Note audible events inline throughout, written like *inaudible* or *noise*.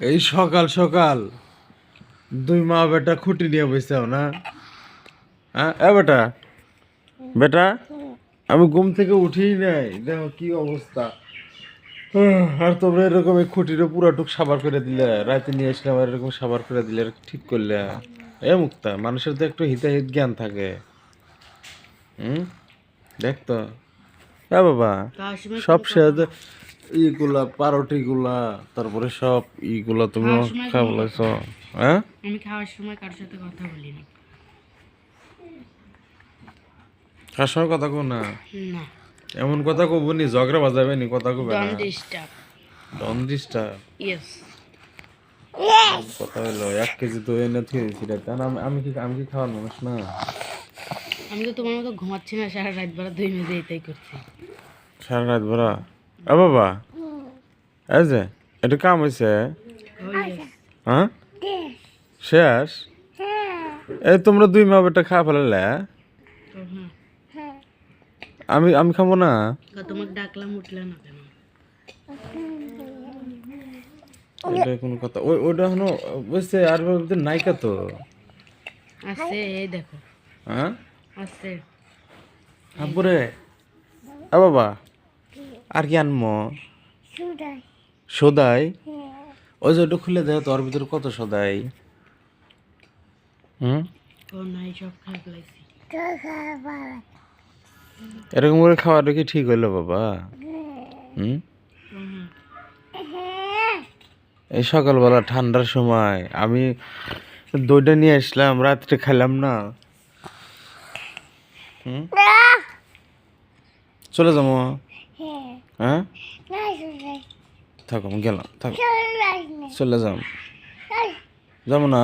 এই সকাল সকাল দুই মা বেটা খুঁটি নিয়ে বসেও না? হ্যাঁ? এ বেটা। বেটা আমি ঘুম থেকে উঠেই নাই। দেখো কি অবস্থা। আর তোমরা এরকম এই খুঁটিটা পুরাটুক সাবার করে দিলে। রাতে নিয়ে আসলাম আর এরকম সাবার করে দিলে আর ঠিক করলে। এ মুক্তা মানুষের তো একটু হিতাহিত জ্ঞান থাকে। হুম? দেখ তো। হ্যাঁ বাবা সব শেষ ইগুলা পারোটিগুলা তারপরে সব ইগুলা তুমি খাওয়া বলেছ হ্যাঁ? আমি খাওয়ার সময় কারোর সাথে কথা বলি না খাওয়ার সময় কথা কো না? এমন কথা কব নি ঝগড়া বাজাবে নি কথা কবে না। ডন ডিস্টার্ব ইয়েস কথা হলো এক কেজি তো এনে থুয়ে দিছি রে। আমি- আমি কি আমি কি খাওয়ার মানুষ না? আমি তো তোমার মতো ঘুমাচ্ছি না সারা রাত বেলা দুই মেজে এটাই করছি। সারা রাত ভরা? এ বাবা! এই যে এটা কাম হয়েছে ইয়েস হ্যাঁ? শেষ? এই তোমরা দুই মা বেটা খাওয়া ফেলালে? হ্যাঁ। আমি আমি খাব না? তো তোমাকে ডাকলাম উঠলে না কেন? এটা কোনো কথা। ওই ওইটা হলো বুঝছে আর ভিতরে নাইকা তো। আছে এই দেখো। হ্যাঁ? আছে। তারপরে আ বাবা আর কি আনমো? সদাই। ওই যে ওটা খুলে দেয় তোর ভিতরে কত সদাই? হুম? এরকম করে খাওয়াটা কি ঠিক হইল বাবা? হুম? হ্যাঁ এই সকালবেলা ঠান্ডার সময় আমি দইটা নিয়ে আসলাম রাত্রে খেলাম না। হুম? চলে যাব হ্যাঁ। থাকো আমি গেলাম থাকো। চলে যাও যাব না?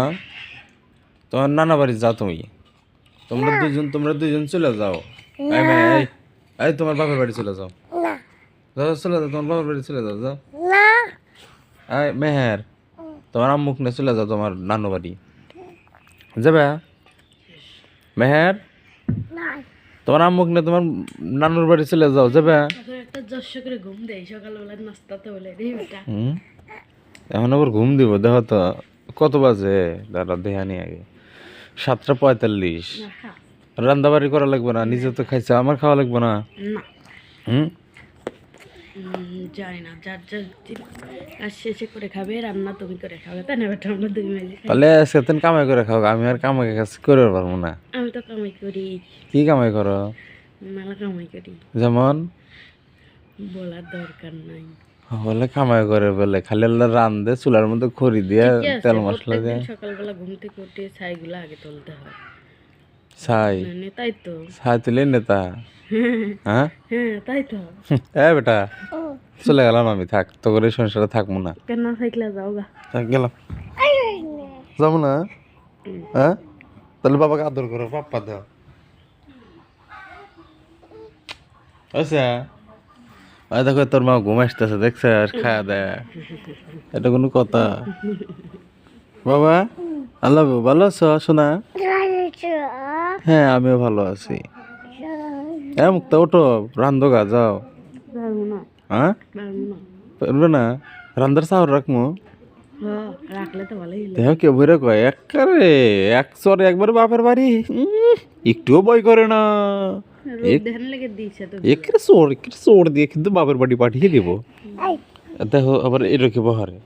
তোমার নানা বাড়ি যাও তুমি। তোমরা দুজন তোমরা দুজন চলে যাও। এই তোমার বাপের বাড়ি চলে যাও। যাও চলে যাও তোমার বাপের বাড়ি চলে যাও যাও। এই মেহের তোমার আম্মুক নিয়ে চলে যাও তোমার নানু বাড়ি। যাবে? মেহের? তোমার আম্মুক নিয়ে তোমার নানুর বাড়ি চলে যাও যাবে? এখন একটা জস্য করে ঘুম দেয় সকালবেলা নাস্তাতে বলে রে বেটা। হুম? এখন আবার ঘুম দিব দেখো তো কত বাজে? দাদা দেহা দেহানি আগে। সাতটা পঁয়তাল্লিশ। রান্দাবাড়ি বাড়ি করা লাগবে না নিজে তো খাইছে আমার খাওয়া লাগবে না? না। হুম? জানি না যার যার কাজ শেষে করে খাবে রান্না তুমি করে খাবে তাই না বেটা আমরা দুই তাহলে সেদিন কামাই করে খাও আমি আর কামাই কাছে করে পারব না। আমি তো কামাই করি। কি কামাই করো? মেলা কামাই করি। যেমন? বলার দরকার নাই। বলে কামাই করে বলে খালি আল্লাহ রান দে চুলার মধ্যে খড়ি দিয়ে তেল মশলা দিয়ে। সকালবেলা ঘুম থেকে উঠে ছাইগুলো আগে তুলতে হয়। ছাই মানে তাই তো। ছাই তুলে নেতা। *laughs* হ্যাঁ? হ্যাঁ তাই তো। এ বেটা চলে গেলাম আমি থাক তো করে সংসারে থাকব না। কেন সাইকেলে যাও গা। গেলাম। যাব না? হ্যাঁ? তাহলে বাবাকে আদর করো পাপ্পা দাও। আচ্ছা। ওই দেখো তোর মা ঘুম আসতেছে দেখছে আর খাওয়া দেয়। এটা কোনো কথা। বাবা আল্লাহ ভালো আছো? শোনা। হ্যাঁ আমিও ভালো আছি। হ্যাঁ মুক্তা ওঠো রান্ধো গা যাও। হ্যাঁ? পারব না? রান্দার চাউল রাখমু? দেহ কে বইরে কয় একবারে এক চরে একবার বাপের বাড়ি। একটুও বই করে না। দিয়েছে চোর একরে চোর দিয়ে কিন্তু বাপের বাড়ি পাঠিয়ে দিব। দেখো আবার এরকম বহারে।